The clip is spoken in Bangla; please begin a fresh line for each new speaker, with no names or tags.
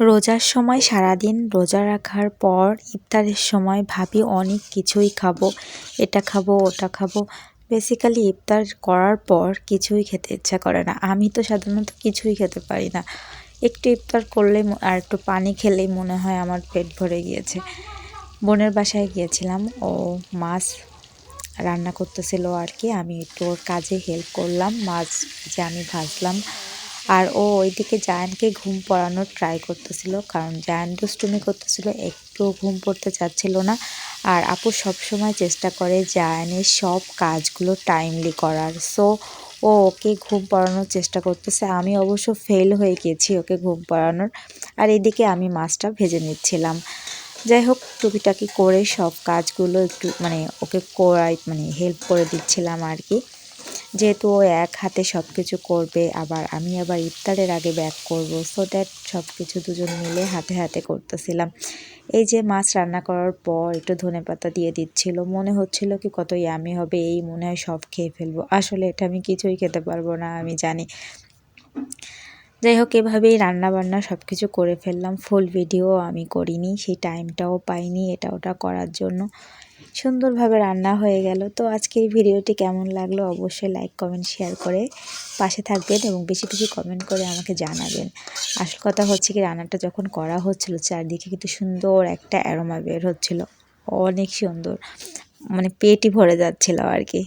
রোজার সময় সারাদিন রোজা রাখার পর ইফতারের সময় ভাবি অনেক কিছুই খাব, এটা খাব, ওটা খাব। বেসিক্যালি ইফতার করার পর কিছুই খেতে ইচ্ছা করে না। আমি তো সাধারণত কিছুই খেতে পারি না। একটু ইফতার করলেই আর একটু পানি খেলেই মনে হয় আমার পেট ভরে গিয়েছে। বোনের বাসায় গিয়েছিলাম, ও মাছ রান্না করতেছিল আর কি। আমি একটু ওর কাজে হেল্প করলাম, মাছ যে আমি ভাজলাম আর ও ওইদিকে জায়ানকে ঘুম পড়ানোর ট্রাই করতেছিল, কারণ জায়ান দুষ্টুমি করতেছিল একটু ঘুম পড়তে চাচ্ছিল না। আর আপু সবসময় চেষ্টা করে জায়ানের সব কাজগুলো টাইমলি করার। সো ও ওকে ঘুম পড়ানোর চেষ্টা করতেছে। আমি অবশ্য ফেল হয়ে গেছি ওকে ঘুম পড়ানোর। আর এদিকে আমি মাছটা ভেজে নিচ্ছিলাম। যাই হোক, টুকিটাকি করে সব কাজগুলো একটু মানে ওকে করাই মানে হেল্প করে দিচ্ছিলাম আর কি। যেহেতু ও এক হাতে সব কিছু করবে, আবার আমি আবার ইফতারের আগে ব্যাক করব। সো দ্যাট সব কিছু দুজন মিলে হাতে হাতে করতেছিলাম। এই যে মাছ রান্না করার পর একটু ধনে পাতা দিয়ে দিচ্ছিল। মনে হচ্ছিল কি কত ইয়ামি হবে, এই মনে হয় সব খেয়ে ফেলব। আসলে এটা আমি কিছুই খেতে পারব না, আমি জানি। যাই হোক, এভাবেই রান্না বান্না সব কিছু করে ফেললাম। ফুল ভিডিও আমি করিনি, সেই টাইমটাও পাইনি এটা ওটা করার জন্য। সুন্দরভাবে রান্না হয়ে গেল। তো আজকের ভিডিওটি কেমন লাগল অবশ্যই লাইক কমেন্ট শেয়ার করে পাশে থাকবেন এবং বেশি বেশি কমেন্ট করে আমাকে জানাবেন। আসল কথা হচ্ছে কি, রান্নাটা যখন করা হচ্ছিল, চারদিকে কিন্তু সুন্দর একটা অ্যারোমা বের হচ্ছিল। অনেক সুন্দর। মানে পেটই ভরে যাচ্ছিল আর কি।